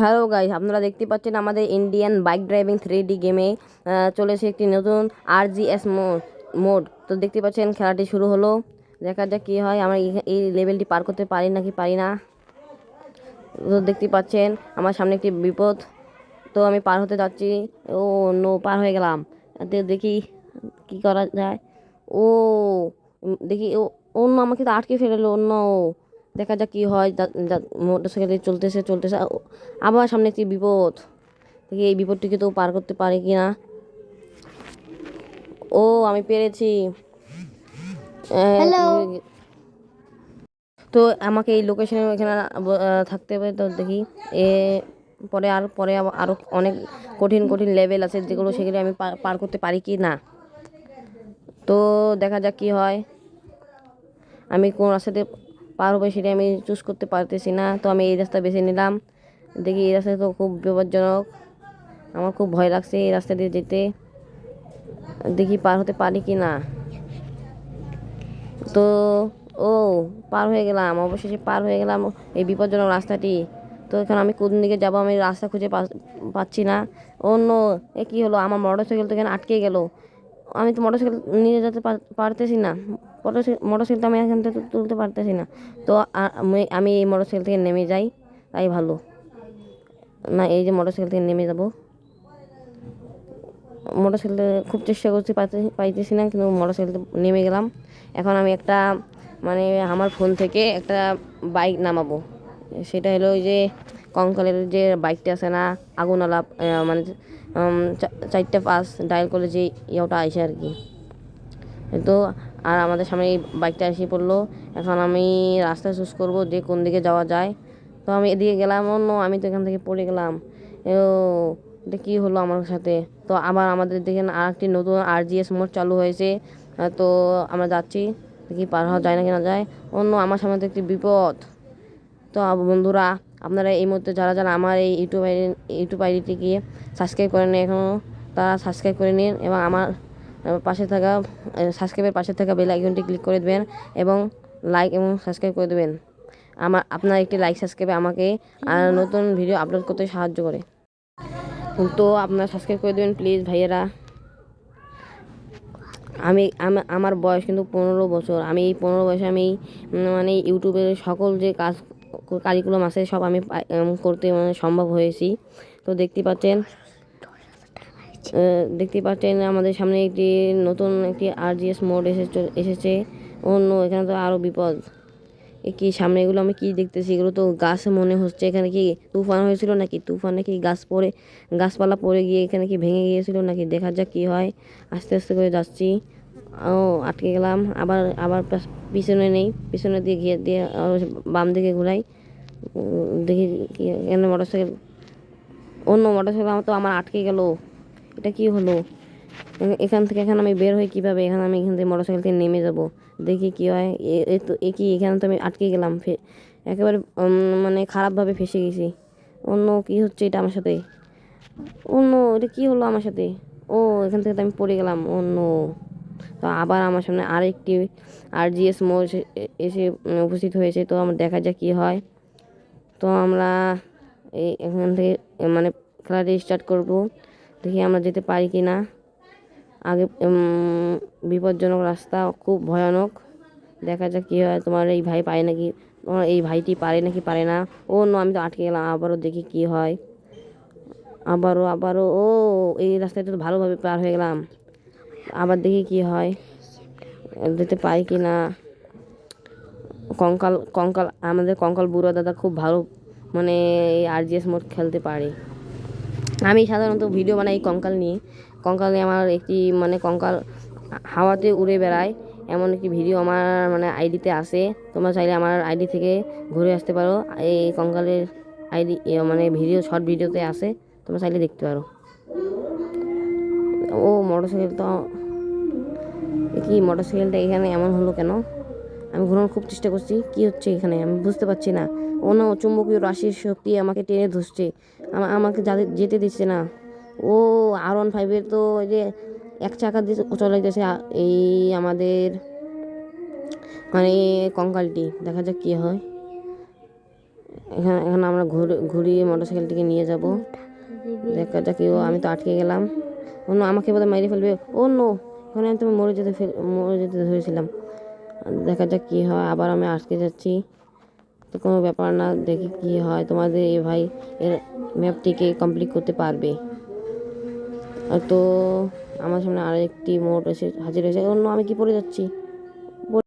Hello guys আপনারা দেখতে পাচ্ছেন আমাদের Indian bike driving three D গেমে চলেছে একটি নতুন আর জি এস মোড তো দেখতে পাচ্ছেন খেলাটি শুরু হলো। দেখা যাক কী হয়, আমরা এই- লেভেলটি পার করতে পারি নাকি পারি না। তো দেখতে পাচ্ছেন আমার সামনে একটি বিপদ। তো আমি পার হতে যাচ্ছি। ও নো পার হয়ে গেলাম। তো দেখি কি করা যায়। ও, দেখি, ও, অন্য আমাকে তো আটকে ফেলল অন্য দেখা যাক কি হয় মোটর সাইকেলে চলতেছে চলতেছে। আবার সামনে একটি বিপদ। দেখি এই বিপদটিকে তো পার করতে পারি কি না। ও আমি পেরেছি। তো আমাকে এই লোকেশনে এখানে থাকতে হবে। তো দেখি এ পরে আর পরে আরও অনেক কঠিন কঠিন লেভেল আছে যেগুলো সেগুলো আমি পার- পার করতে পারি কি না। তো দেখা যাক কি হয়। আমি কোন রাস্তাতে পার হবে সেটা আমি চুজ করতে পারতেছি না। তো আমি এই রাস্তা বেছে নিলাম। দেখি এই রাস্তা তো খুব বিপজ্জনক। আমার খুব ভয় লাগছে এই রাস্তা দিয়ে যেতে। দেখি পার হতে পারি কি না। তো, ও, পার হয়ে গেলাম। অবশেষে পার হয়ে গেলাম এই বিপজ্জনক রাস্তাটি। তো এখন আমি কোন দিকে যাব আমি রাস্তা খুঁজে পাচ্ছি না। অন্য এ কী হলো? আমার মোটর সাইকেল তো এখানে আটকে গেল। আমি তো মোটর সাইকেল নিয়ে যেতে পার- পারতেছি না। মোটর মোটর সাইকেল আমি এখান থেকে তুলতে পারতেছি না। তো আমি এই মোটর সাইকেল থেকে নেমে যাই তাই ভালো। না এই যে মোটর সাইকেল থেকে নেমে যাব। মোটর সাইকেল খুব চেষ্টা করছি পাইতে- পাইতেছি না কিন্তু মোটর সাইকেল নেমে গেলাম। এখন আমি একটা মানে আমার ফোন থেকে একটা বাইক নামাবো। সেটা হলো ওই যে কঙ্কালের যে বাইকটা আছে না আগুনওয়ালা আহ, মানে চারটে পাঁচ ডায়াল করলে যে ইয়েটা আসে আর কি। তো আর আমাদের সামনে এই বাইকটা এসে পড়ল। এখন আমি রাস্তা চুজ করব যে কোন দিকে যাওয়া যায়। তো আমি এদিকে গেলাম অন্য আমি তো এখান থেকে পড়ে গেলাম। এটা কী হলো আমার সাথে? তো আবার আমাদের দেখেন আর একটি নতুন আর জিএস মোড চালু হয়েছে। তো আমরা যাচ্ছি, দেখি পার হওয়া যায় না কিনা যায়। অন্য আমার সামনে একটি বিপদ। তো বন্ধুরা, আপনারা এই মুহূর্তে যারা যারা আমার এই ইউটিউব আইডি ইউটিউব আইডিটিকে সাবস্ক্রাইব করে করেন এখনও তারা সাবস্ক্রাইব করে নিন এবং আমার পাশে থাকা সাবস্ক্রাইবের পাশে থাকা বেল আইকনটি ক্লিক করে দেবেন এবং লাইক এবং সাবস্ক্রাইব করে দেবেন। আমার, আপনার একটি লাইক সাবস্ক্রাইবে আমাকে আর নতুন ভিডিও আপলোড করতে সাহায্য করে। তো আপনারা সাবস্ক্রাইব করে দেবেন প্লিজ ভাইয়েরা। আমি আমার বয়স কিন্তু পনেরো বছর। আমি এই পনেরো বয়সে আমি মানে ইউটিউবের সকল যে কাজ কারিকুলাম আছে, সব আমি করতে মানে সম্ভব হয়েছি। তো দেখতে পাচ্ছেন দেখতে পাচ্ছেন, আমাদের সামনে একটি নতুন একটি আরজিএস মোড এসে এসেছে অন্য এখানে তো আরও বিপদ। কি, সামনে এগুলো আমি কি দেখতেছি? এগুলো তো গাছ মনে হচ্ছে। এখানে কি তুফান হয়েছিল নাকি? তুফানে কি গাছ পড়ে, গাছপালা পড়ে গিয়ে এখানে কি ভেঙে গিয়েছিল নাকি? দেখা যাক কি হয়। আস্তে আস্তে করে যাচ্ছি। ও, আটকে গেলাম। আবার আবার পিছনে নেই। পিছনে দিয়ে ঘিরে দিয়ে বাম দিকে ঘুরাই। দেখি কি, এখানে মোটর সাইকেল অন্য মোটর সাইকেল আমার তো আমার আটকে গেল। এটা কি হলো? এখান থেকে এখানে আমি বের হই কীভাবে? এখানে আমি এখান থেকে মোটর সাইকেল থেকে নেমে যাব। দেখি কি হয়। এ- তো এ কি? এখানে তো আমি আটকে গেলাম। ফে- একেবারে মানে খারাপভাবে ফেসে গেছি। অন্য কি হচ্ছে এটা আমার সাথে? অন্য এটা কি হলো আমার সাথে? ও, এখান থেকে তো আমি পড়ে গেলাম। অন্য তো আবার আমার সামনে আরেকটি আর মোড় এসে এসে উপস্থিত হয়েছে। তো আমার দেখা যাক কি হয়। তো আমরা এই এখান থেকে মানে খেলাটি স্টার্ট করব। দেখি আমরা যেতে পারি কি না। আগে বিপজ্জনক রাস্তা, খুব ভয়ানক। দেখা যাক কী হয়, তোমার এই ভাই পায় নাকি, তোমার এই ভাইটি পারে নাকি পারে না। ও, নো, আমি তো আটকে গেলাম, আবারও দেখি কি হয়। আবারও আবারও, ও, এই রাস্তাটা তো ভালোভাবে পার হয়ে গেলাম। আবার দেখি কি হয়, যেতে পারি কি না। কঙ্কাল কঙ্কাল, আমাদের কঙ্কাল বুড়ো দাদা খুব ভালো মানে এই আরজিএস মোড খেলতে পারে। আমি সাধারণত ভিডিও বানাই কঙ্কাল নিয়ে। কঙ্কাল আমার একটি মানে কঙ্কাল হাওয়াতে উড়ে বেড়ায়। এমন একটি ভিডিও আমার মানে আইডিতে আছে। তোমরা চাইলে আমার আইডি থেকে ঘুরে আসতে পারো। এই কঙ্কালের আইডি মানে ভিডিও, শর্ট ভিডিওতে আছে। তোমরা চাইলে দেখতে পারো। ও, মোটরসাইকেল তো কি, মোটরসাইকেলটা এখানে এমন হলো কেন? আমি ঘোরানোর খুব চেষ্টা করছি। কি হচ্ছে এখানে? আমি বুঝতে পারছি না। না চুম্বকীয় রাশির শক্তি আমাকে টেনে ধরছে। আমা- আমাকে যাদের যেতে দিচ্ছে না। ও আর ওয়ান ফাইভের তো ওই যে এক চাকা দিয়ে চলে যেতেছে আ- এই আমাদের মানে কঙ্কালটি। দেখা যাক কী হয়। এখানে এখানে আমরা ঘুরে, ঘুরিয়ে মোটরসাইকেলটিকে নিয়ে যাব। দেখা যাক ও আমি তো আটকে গেলাম। অন্য আমাকে বোধহয় মেরে ফেলবে। ও নো ওখানে আমি তো মরে যেতে মরে যেতে ধরেছিলাম। দেখা যাক কী হয়। আবার আমি আটকে যাচ্ছি। তো কোনো ব্যাপার না, দেখি কি হয়। তোমাদের এ ভাই এর ম্যাপটিকে কমপ্লিট করতে পারবে। তো আমার সামনে আরেকটি মোট এসে হাজির হয়েছে। অন্য আমি কি পড়ে যাচ্ছি?